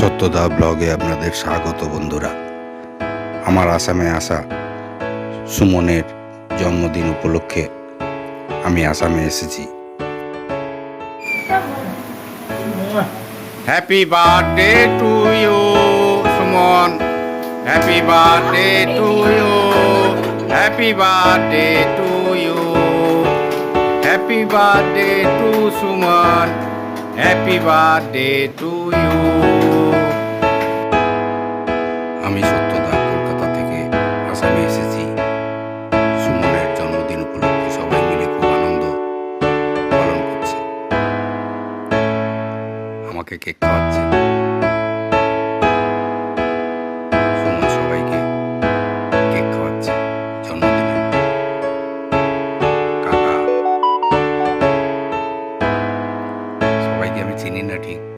সত্যদা ব্লগে আপনাদের স্বাগত বন্ধুরা। আমার আসামে আসা সুমনের জন্মদিন উপলক্ষে আমি আসামে এসেছি। Happy birthday to you Suman. Happy birthday to you happy birthday to you happy birthday to Suman happy birthday to you আমাকে কেক খাওয়াচ্ছে। সুমন সবাইকে কেক খাওয়াচ্ছে জন্মদিনে। কাকা সবাইকে আমি চিনি না ঠিক।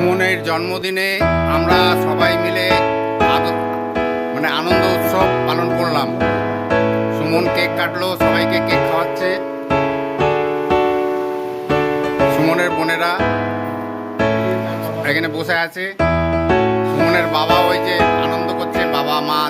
সুমনের জন্মদিনে আমরা সবাই মিলে মানে আনন্দ উৎসব পালন করলাম। সুমন কেক কাটলো, সবাইকে কেক খাওয়াচ্ছে। সুমনের বোনেরা এখানে বসে আছে। সুমনের বাবা ওই যে আনন্দ করছে, বাবা, মা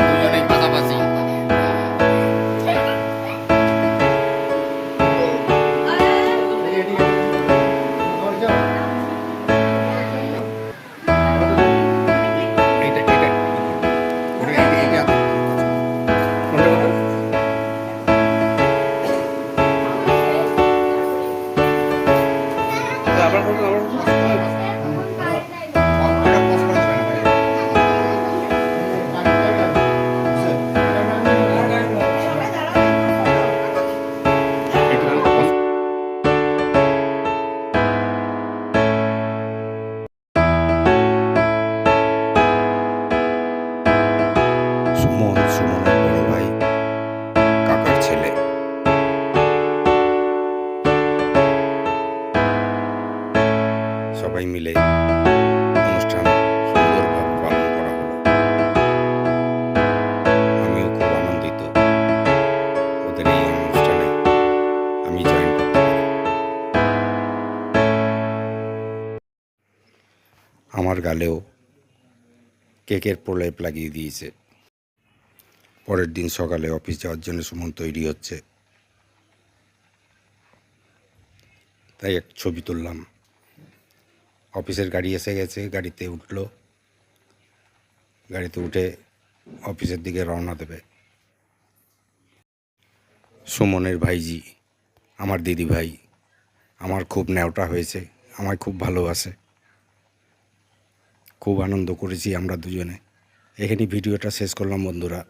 Obrigada. আমার গালেও কেকের প্রলেপ লাগিয়ে দিয়েছে। পরের দিন সকালে অফিস যাওয়ার জন্য সুমন তৈরি হচ্ছে। তাই এক ছবি তুললাম। অফিসের গাড়ি এসে গেছে, গাড়িতে উঠল। গাড়িতে উঠে অফিসের দিকে রওনা দেবে। সুমনের ভাইজি, আমার দিদি ভাই আমার খুব ন্যাওটা হয়েছে, আমায় খুব ভালোবাসে। খুব আনন্দ করেছি আমরা দুজনে। এখানে ভিডিওটা শেষ করলাম বন্ধুরা।